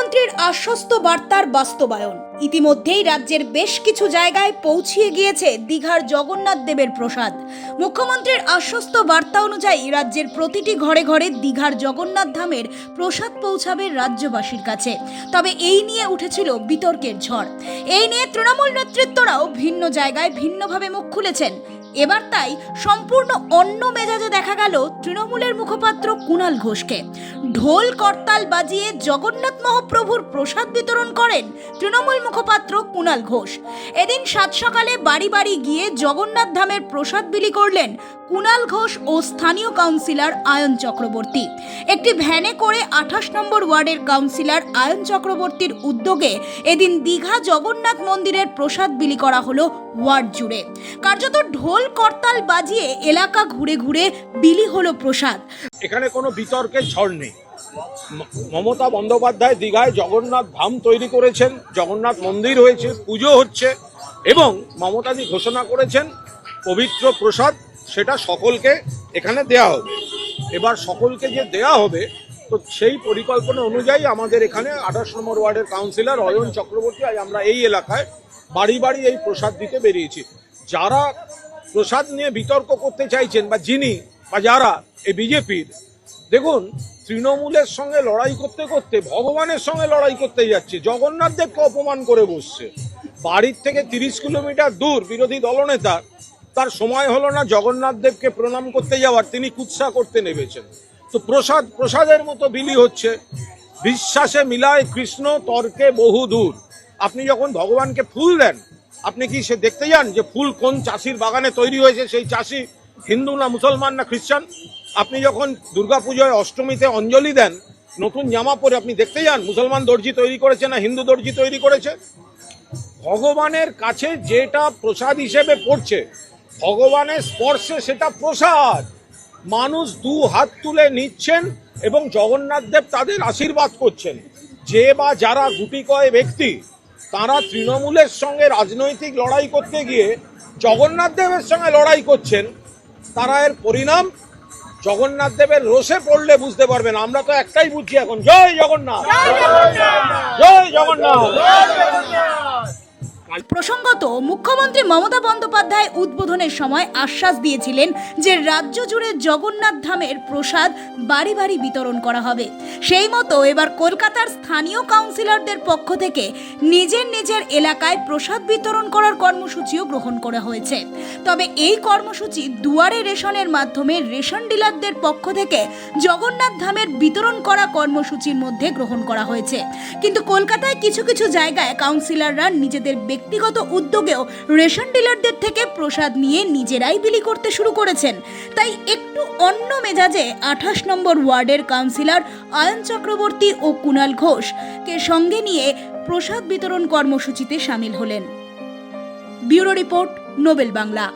আশ্বস্ত বার্তার বাস্তবায়ন। ইতিমধ্যেই রাজ্যের বেশ কিছু জায়গায় পৌঁছিয়ে গিয়েছে দীঘার জগন্নাথ দেবের প্রসাদ। মুখ্যমন্ত্রীর আশ্বস্ত বার্তা অনুযায়ী রাজ্যের প্রতিটি ঘরে ঘরে দীঘার জগন্নাথ ধামের প্রসাদ পৌঁছাবে রাজ্যবাসীর কাছে। তবে এই নিয়ে উঠেছিল বিতর্কের ঝড়। এই নিয়ে তৃণমূল নেতৃত্বরাও ভিন্ন জায়গায় ভিন্নভাবে মুখ খুলেছেন এবার তাই সম্পূর্ণ অন্য মেজাজে দেখা গেল তৃণমূলের মুখপাত্র কুণাল ঘোষকে। ঢোল করতাল বাজিয়ে জগন্নাথ মহাপ্রভুর প্রসাদ বিতরণ করেন তৃণমূল মুখপাত্র কুণাল ঘোষ। এদিন সাত সকালে বাড়ি বাড়ি গিয়ে জগন্নাথ ধামের প্রসাদ বিলি করলেন কুণাল ঘোষ ও স্থানীয় কাউন্সিলর আয়ন চক্রবর্তী। একটি ভ্যানে করে আঠাশ নম্বর ওয়ার্ডের কাউন্সিলর আয়ন চক্রবর্তীর উদ্যোগে এদিন দীঘা জগন্নাথ মন্দিরের প্রসাদ বিলি করা হলো ওয়ার্ড জুড়ে। কার্যত ঢোল করতাল বাজিয়ে এলাকা ঘুরে ঘুরে বিলি হলো প্রসাদ। এখানে কোনো বিতর্কের ঝড় নেই। মমতা বন্দ্যোপাধ্যায় দীঘায় জগন্নাথ ধাম তৈরি করেছেন, জগন্নাথ মন্দির হয়েছে, পুজো হচ্ছে, এবং মমতাজি ঘোষণা করেছেন, পবিত্র প্রসাদ, সেটা সকলকে এখানে দেয়া হবে। এবার সকলকে যে দেয়া হবে, তো সেই পরিকল্পনা অনুযায়ী আমাদের এখানে আঠাশ নম্বর ওয়ার্ডের কাউন্সিলর অয়ন চক্রবর্তী, আজ আমরা এই এলাকায় বাড়ি বাড়ি এই প্রসাদ দিতে বেরিয়েছি। যারা প্রসাদ নিয়ে বিতর্ক করতে চাইছেন বা যিনি বা যারা এই বিজেপির, দেখুন, তৃণমূলের সঙ্গে লড়াই করতে করতে, ভগবানের সঙ্গে লড়াই করতে যাচ্ছে, জগন্নাথ দেবকে অপমান করে বসছে। বাড়ির থেকে তিরিশ কিলোমিটার দূর বিরোধী দলনেতা তার সময় হলো না জগন্নাথ দেবকে প্রণাম করতে যাওয়ার, তিনি কুৎসা করতে নেমেছেন। তো প্রসাদ, প্রসাদের মতো বিলি হচ্ছে। বিশ্বাসে মিলায় কৃষ্ণ, তর্কে বহু দূর। আপনি যখন ভগবানকে ফুল দেন আপনি কি সে দেখতে যান যে ফুল কোন চাষির বাগানে তৈরি হয়েছে? সেই চাষি হিন্দু না মুসলমান না খ্রিস্টান? আপনি যখন দুর্গাপুজোয় অষ্টমীতে অঞ্জলি দেন, নতুন জামা পরে আপনি দেখতে যান, মুসলমান দর্জি তৈরি করেছে না হিন্দু দর্জি তৈরি করেছে? ভগবানের কাছে যেটা প্রসাদ হিসেবে পড়ছে, ভগবানের স্পর্শে সেটা প্রসাদ। মানুষ দু হাত তুলে নিচ্ছেন এবং জগন্নাথ দেব তাদের আশীর্বাদ করছেন। যে বা যারা গুটি কয় ব্যক্তি তারা তৃণমূলের সঙ্গে রাজনৈতিক লড়াই করতে গিয়ে জগন্নাথ দেবের সঙ্গে লড়াই করছেন তারা এর পরিণাম জগন্নাথ দেবের রোষে পড়লে বুঝতে পারবেন। আমরা তো একটাই বুঝছি এখন। জয় জগন্নাথ! জয় জগন্নাথ! প্রসঙ্গত, মুখ্যমন্ত্রী মমতা বন্দ্যোপাধ্যায় উদ্বোধনের সময় আশ্বাস দিয়েছিলেন যে রাজ্য জুড়ে জগন্নাথ ধামের প্রসাদ বাড়ি বাড়ি বিতরণ করা হবে। সেই মতো এবার কলকাতার স্থানীয় কাউন্সিলরদের পক্ষ থেকে নিজের নিজের এলাকায় প্রসাদ বিতরণ করার কর্মসূচিও গ্রহণ করা হয়েছে। তবে এই কর্মসূচি দুয়ারে রেশনের মাধ্যমে রেশন ডিলারদের পক্ষ থেকে জগন্নাথ ধামের বিতরণ করা কর্মসূচির মধ্যে গ্রহণ করা হয়েছে। কিন্তু কলকাতায় কিছু কিছু জায়গায় কাউন্সিলররা নিজেদের ব্যক্তিগত উদ্যোগেও রেশন ডিলারদের থেকে প্রসাদ নিয়ে নিজেরাই বিলি করতে শুরু করেছেন। তাই একটু অন্য মেজাজে আঠাশ নম্বর ওয়ার্ডের কাউন্সিলর আয়ন চক্রবর্তী ও কুণাল ঘোষকে সঙ্গে নিয়ে প্রসাদ বিতরণ কর্মসূচিতে সামিল হলেন। Bureau report, Nobel Bangla.